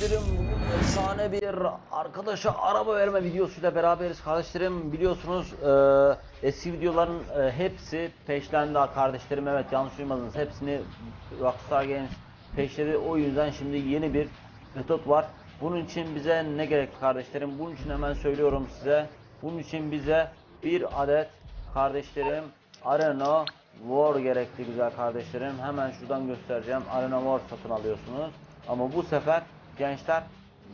kardeşlerim bugün efsane bir arkadaşa araba verme videosuyla beraberiz. Kardeşlerim biliyorsunuz e, eski videoların e, hepsi peşlendi kardeşlerim. Evet yanlış duymadınız. Hepsini Rockstar Games peşledi o yüzden şimdi yeni bir metot var. Bunun için bize ne gerekli kardeşlerim? Bunun için hemen söylüyorum size. Bunun için bize bir adet kardeşlerim Arena War gerekli güzel kardeşlerim. Hemen şuradan göstereceğim. Arena War satın alıyorsunuz. Ama bu sefer gençler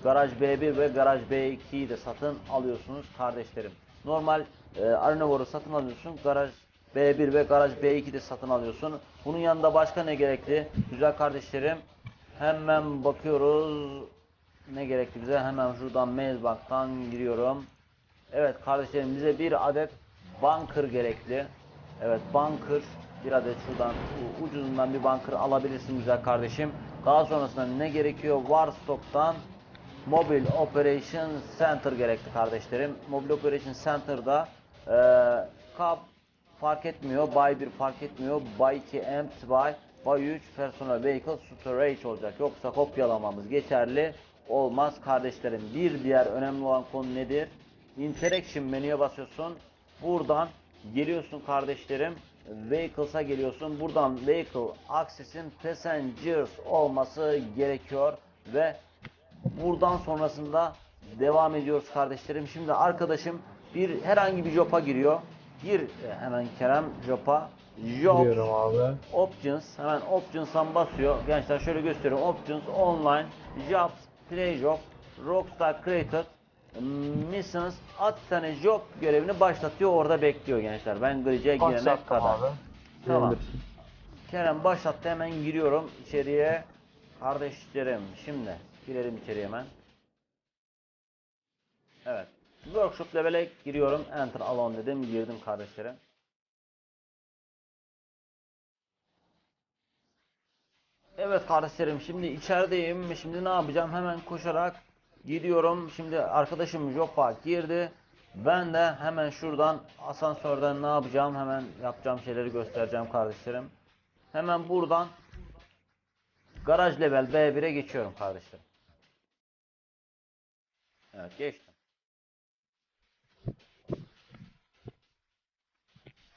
Garaj B1 ve Garaj B2'yi de satın alıyorsunuz kardeşlerim. Normal e, Arena War'u satın alıyorsun. Garaj B1 ve Garaj B2 de satın alıyorsun. Bunun yanında başka ne gerekli? Güzel kardeşlerim. Hemen bakıyoruz. Ne gerekli bize? Hemen şuradan Mailbank'tan giriyorum. Evet kardeşlerim bize bir adet bunker gerekli. Evet bunker bir adet şuradan ucuzundan bir bunker alabilirsin güzel kardeşim. Daha sonrasında ne gerekiyor? Warstock'tan Mobile Operation Center gerekli kardeşlerim. Mobile Operation Center'da eee kap fark etmiyor. Buy 1 fark etmiyor. Buy 2 empty buy. Buy 3 personal vehicle storage olacak. Yoksa kopyalamamız geçerli olmaz kardeşlerim. Bir diğer önemli olan konu nedir? Interaction menüye basıyorsun. Buradan geliyorsun kardeşlerim. Vehicles'a geliyorsun. Buradan Vehicle Access'in Passengers olması gerekiyor ve buradan sonrasında devam ediyoruz kardeşlerim. Şimdi arkadaşım bir herhangi bir job'a giriyor. Gir e, hemen Kerem job'a. Job. Options hemen Options'tan basıyor. Gençler şöyle gösteriyorum. Options Online Jobs Play Job Rockstar Created Missions at tane job görevini başlatıyor. Orada bekliyor gençler. Ben Glitch'e girene kadar. abi. Tamam. Kerem başlattı hemen giriyorum içeriye. Kardeşlerim şimdi girelim içeriye hemen. Evet. Workshop level'e giriyorum. Enter alone dedim. Girdim kardeşlerim. Evet kardeşlerim şimdi içerideyim. Şimdi ne yapacağım? Hemen koşarak gidiyorum. Şimdi arkadaşım Jop'a girdi. Ben de hemen şuradan asansörden ne yapacağım? Hemen yapacağım şeyleri göstereceğim kardeşlerim. Hemen buradan garaj level B1'e geçiyorum kardeşlerim. Evet geçtim.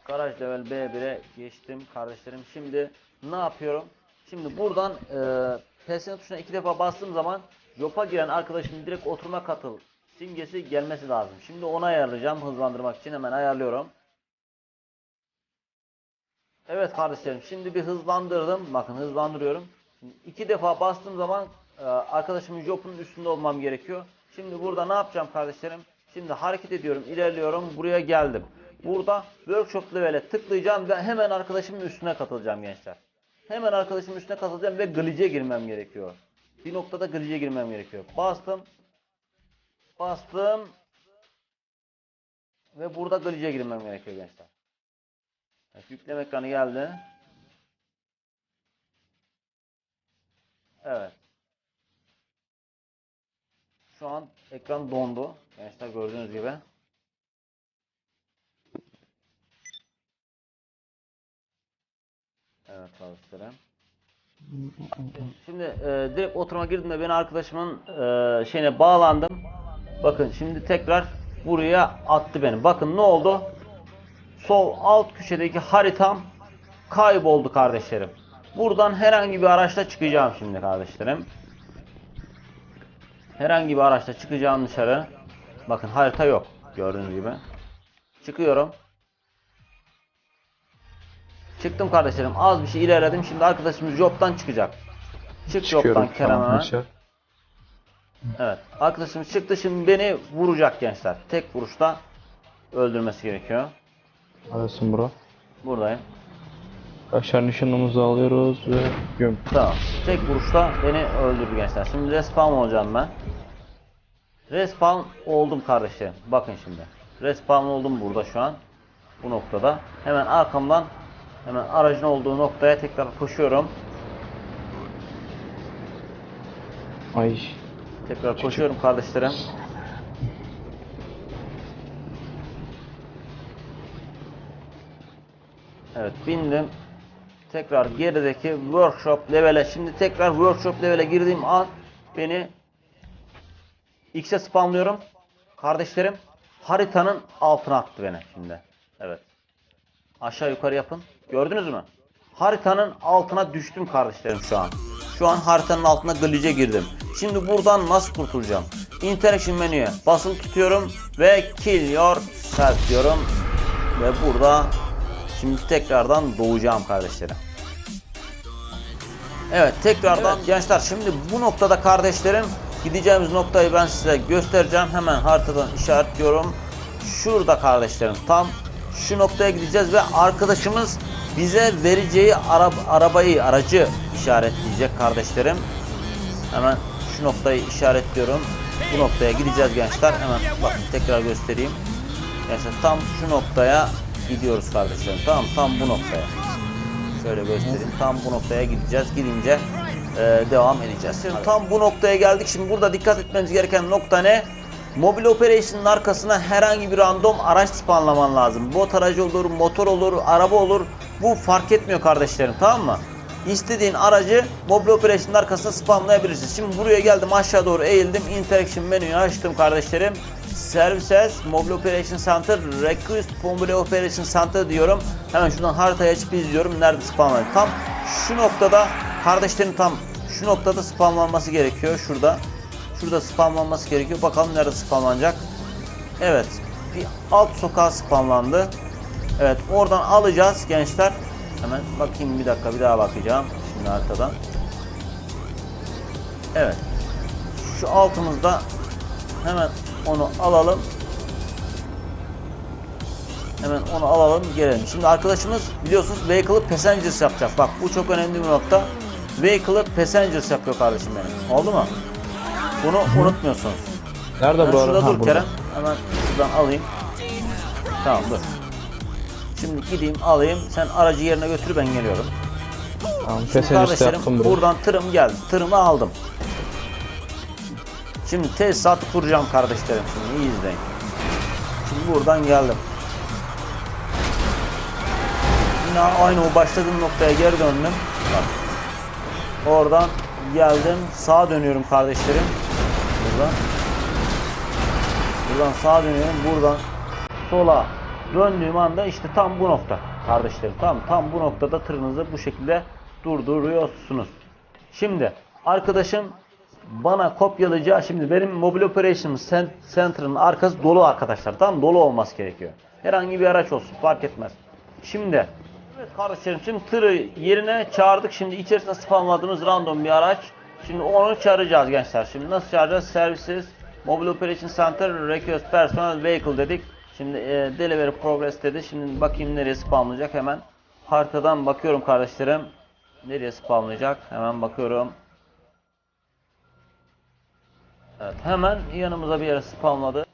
Garaj level B1'e geçtim kardeşlerim. Şimdi ne yapıyorum? Şimdi buradan e, PSN tuşuna iki defa bastığım zaman Jop'a giren arkadaşımın direkt oturma katıl simgesi gelmesi lazım. Şimdi onu ayarlayacağım hızlandırmak için hemen ayarlıyorum. Evet kardeşlerim şimdi bir hızlandırdım. Bakın hızlandırıyorum. Şimdi iki defa bastığım zaman e, arkadaşımın job'un üstünde olmam gerekiyor. Şimdi burada ne yapacağım kardeşlerim? Şimdi hareket ediyorum, ilerliyorum. Buraya geldim. Burada workshop level'e tıklayacağım ve hemen arkadaşımın üstüne katılacağım gençler. Hemen arkadaşımın üstüne katılacağım ve glitch'e girmem gerekiyor. Bir noktada glitch'e girmem gerekiyor. Bastım. Bastım. Ve burada glitch'e girmem gerekiyor gençler. Evet, yükleme ekranı geldi. Evet. Şu an ekran dondu. Gençler gördüğünüz gibi. Evet arkadaşlarım. Şimdi e, direkt oturuma girdiğimde ben arkadaşımın e, şeyine bağlandım. Bakın şimdi tekrar buraya attı beni. Bakın ne oldu? Sol alt köşedeki haritam kayboldu kardeşlerim. Buradan herhangi bir araçla çıkacağım şimdi kardeşlerim. Herhangi bir araçla çıkacağım dışarı. Bakın harita yok. Gördüğünüz gibi. Çıkıyorum. Çıktım kardeşlerim. Az bir şey ilerledim. Şimdi arkadaşımız job'tan çıkacak. Çık Çıkıyorum job'tan Kerem hemen. arkadaşlar. Evet. Arkadaşımız çıktı. Şimdi beni vuracak gençler. Tek vuruşta öldürmesi gerekiyor. Arasın bro. Buradayım. Arkadaşlar nişanımızı alıyoruz ve göm. Tamam. Tek vuruşta beni öldürdü gençler. Şimdi respawn olacağım ben. Respawn oldum kardeşlerim. Bakın şimdi. Respawn oldum burada şu an. Bu noktada. Hemen arkamdan hemen aracın olduğu noktaya tekrar koşuyorum. Ay. Tekrar koşuyorum kardeşlerim. Evet bindim. Tekrar gerideki workshop level'e şimdi tekrar workshop level'e girdiğim an beni X'e spamlıyorum. Kardeşlerim haritanın altına attı beni şimdi. Evet. Aşağı yukarı yapın. Gördünüz mü? Haritanın altına düştüm kardeşlerim şu an. Şu an haritanın altına glitch'e girdim. Şimdi buradan nasıl kurtulacağım? Interaction menüye basılı tutuyorum ve kill yourself diyorum. Ve burada şimdi tekrardan doğacağım kardeşlerim. Evet tekrardan gençler şimdi bu noktada kardeşlerim gideceğimiz noktayı ben size göstereceğim. Hemen haritadan işaretliyorum. Şurada kardeşlerim tam şu noktaya gideceğiz ve arkadaşımız bize vereceği araba, arabayı aracı işaretleyecek kardeşlerim. Hemen şu noktayı işaretliyorum. Bu noktaya gideceğiz gençler. Hemen bakın tekrar göstereyim. Gençler tam şu noktaya gidiyoruz kardeşlerim. Tamam tam bu noktaya. Şöyle göstereyim. Tam bu noktaya gideceğiz. Gidince e, devam edeceğiz. Şimdi tam bu noktaya geldik. Şimdi burada dikkat etmemiz gereken nokta ne? Mobil Operation'ın arkasına herhangi bir random araç spawnlaman lazım. Bot aracı olur, motor olur, araba olur. Bu fark etmiyor kardeşlerim tamam mı? İstediğin aracı Mobile Operation'ın arkasına spamlayabilirsin. Şimdi buraya geldim aşağı doğru eğildim. Interaction menüyü açtım kardeşlerim. Services, Mobile Operation Center, Request Mobile Operation Center diyorum. Hemen şuradan haritayı açıp izliyorum. Nerede spamlanıyor? Tam şu noktada kardeşlerim tam şu noktada spamlanması gerekiyor. Şurada. Şurada spamlanması gerekiyor. Bakalım nerede spamlanacak. Evet. Bir alt sokağa spamlandı. Evet oradan alacağız gençler. Hemen bakayım bir dakika bir daha bakacağım. Şimdi haritadan. Evet. Şu altımızda hemen onu alalım. Hemen onu alalım gelelim. Şimdi arkadaşımız biliyorsunuz vehicle'ı passengers yapacak. Bak bu çok önemli bir nokta. Vehicle'ı passengers yapıyor kardeşim benim. Oldu mu? Bunu unutmuyorsunuz. Nerede Ben bu şurada arada? Ha, dur burada. Kerem. Hemen şuradan alayım. Tamam dur. Şimdi gideyim alayım. Sen aracı yerine götür ben geliyorum. Tamam, Şimdi kardeşlerim buraya. buradan tırım geldi. Tırımı aldım. Şimdi tesisat kuracağım kardeşlerim şimdi iyi izleyin. Şimdi buradan geldim. Yine aynı o başladığım noktaya geri döndüm. Bak. Oradan geldim. Sağa dönüyorum kardeşlerim. Buradan. Buradan sağa dönüyorum. Buradan sola döndüğüm anda işte tam bu nokta kardeşlerim. Tam tam bu noktada tırınızı bu şekilde durduruyorsunuz. Şimdi arkadaşım bana kopyalayacağı şimdi benim Mobile Operation Cen- Center'ın arkası dolu arkadaşlar. Tam dolu olması gerekiyor. Herhangi bir araç olsun fark etmez. Şimdi Evet kardeşlerim şimdi tırı yerine çağırdık. Şimdi içerisinde spamladığımız random bir araç. Şimdi onu çağıracağız gençler. Şimdi nasıl çağıracağız? Services, Mobile Operation Center, Request Personal Vehicle dedik. Şimdi e, Delivery Progress dedi. Şimdi bakayım nereye spamlayacak hemen. Haritadan bakıyorum kardeşlerim. Nereye spamlayacak? Hemen bakıyorum. Evet hemen yanımıza bir yere spamladı.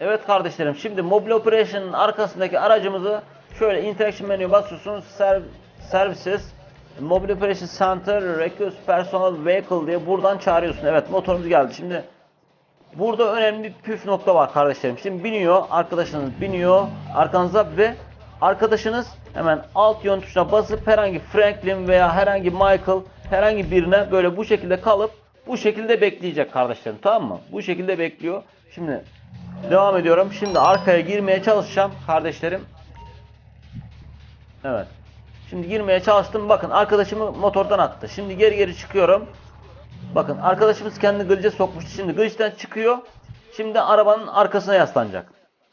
Evet kardeşlerim şimdi Mobile Operation'ın arkasındaki aracımızı şöyle interaction menüye basıyorsunuz. Serv services Mobile Operation Center Request Personal Vehicle diye buradan çağırıyorsun. Evet motorumuz geldi. Şimdi burada önemli bir püf nokta var kardeşlerim. Şimdi biniyor arkadaşınız biniyor arkanıza ve arkadaşınız hemen alt yön tuşuna basıp herhangi Franklin veya herhangi Michael herhangi birine böyle bu şekilde kalıp bu şekilde bekleyecek kardeşlerim tamam mı? Bu şekilde bekliyor. Şimdi devam ediyorum. Şimdi arkaya girmeye çalışacağım kardeşlerim. Evet. Şimdi girmeye çalıştım. Bakın arkadaşımı motordan attı. Şimdi geri geri çıkıyorum. Bakın arkadaşımız kendini glitch'e sokmuştu. Şimdi glitch'ten çıkıyor. Şimdi arabanın arkasına yaslanacak.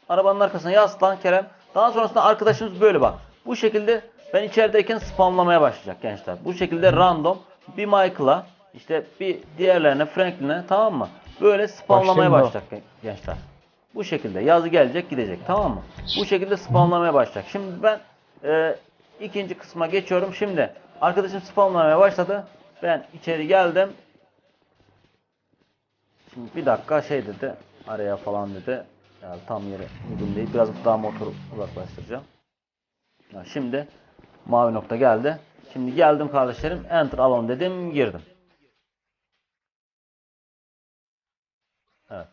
Arabanın arkasına yaslan Kerem. Daha sonrasında arkadaşımız böyle bak. Bu şekilde ben içerideyken spamlamaya başlayacak gençler. Bu şekilde random bir Michael'a işte bir diğerlerine Franklin'e tamam mı? Böyle spamlamaya başlayacak gençler. Bu şekilde yazı gelecek gidecek tamam mı? Bu şekilde spamlamaya başlayacak. Şimdi ben e, ikinci kısma geçiyorum. Şimdi arkadaşım spamlamaya başladı. Ben içeri geldim. Şimdi bir dakika şey dedi. Araya falan dedi. Yani tam yere uygun değil. Biraz daha motoru uzaklaştıracağım. Ya şimdi mavi nokta geldi. Şimdi geldim kardeşlerim. Enter alon dedim. Girdim. Evet.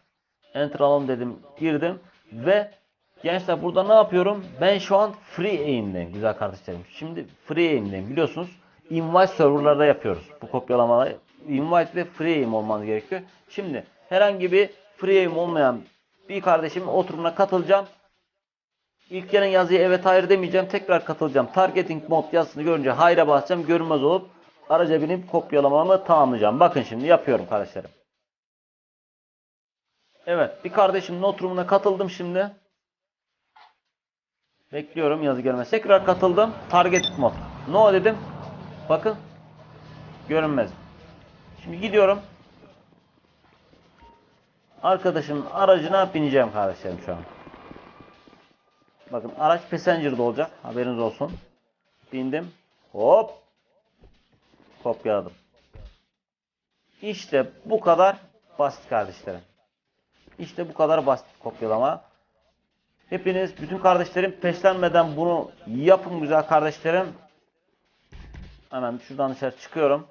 Enter alon dedim. Girdim. Ve gençler burada ne yapıyorum? Ben şu an free aim'deyim güzel kardeşlerim. Şimdi free aim'deyim. Biliyorsunuz invite serverlarda yapıyoruz. Bu kopyalamaları invite ve free aim olmanız gerekiyor. Şimdi herhangi bir free aim olmayan bir kardeşimin oturumuna katılacağım. İlk gelen yazıya evet hayır demeyeceğim. Tekrar katılacağım. Targeting mod yazısını görünce hayra basacağım. Görünmez olup araca binip kopyalamamı tamamlayacağım. Bakın şimdi yapıyorum kardeşlerim. Evet bir kardeşimin oturumuna katıldım şimdi. Bekliyorum yazı gelmesi. Tekrar katıldım. Targeting mod. No dedim. Bakın. Görünmez. Şimdi gidiyorum. Arkadaşımın aracına bineceğim kardeşlerim şu an. Bakın araç Passenger'da olacak. Haberiniz olsun. Bindim. Hop. Kopyaladım. İşte bu kadar basit kardeşlerim. İşte bu kadar basit kopyalama. Hepiniz bütün kardeşlerim peşlenmeden bunu yapın güzel kardeşlerim. Hemen şuradan dışarı çıkıyorum.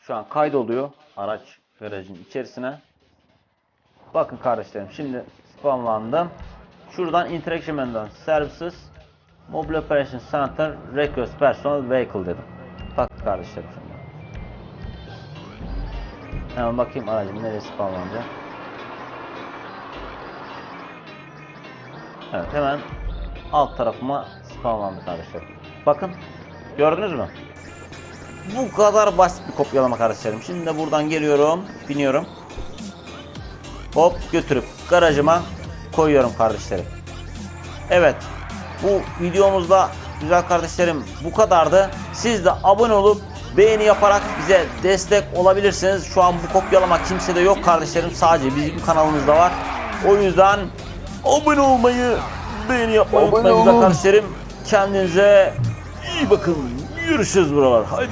Şu an kaydoluyor araç garajın içerisine. Bakın kardeşlerim şimdi spamlandım. Şuradan Interaction Menü'den Services Mobile Operation Center Request Personal Vehicle dedim. Bak kardeşlerim şimdi. Hemen bakayım aracım nereye spamlanacak. Evet hemen alt tarafıma spamlandı kardeşlerim. Bakın gördünüz mü? Bu kadar basit bir kopyalama kardeşlerim. Şimdi de buradan geliyorum, biniyorum. Hop götürüp garajıma koyuyorum kardeşlerim. Evet. Bu videomuzda güzel kardeşlerim bu kadardı. Siz de abone olup beğeni yaparak bize destek olabilirsiniz. Şu an bu kopyalama kimsede yok kardeşlerim. Sadece bizim kanalımızda var. O yüzden abone olmayı, beğeni yapmayı Abone unutmayın olun. Kendinize iyi bakın. Görüşürüz buralar. Haydi.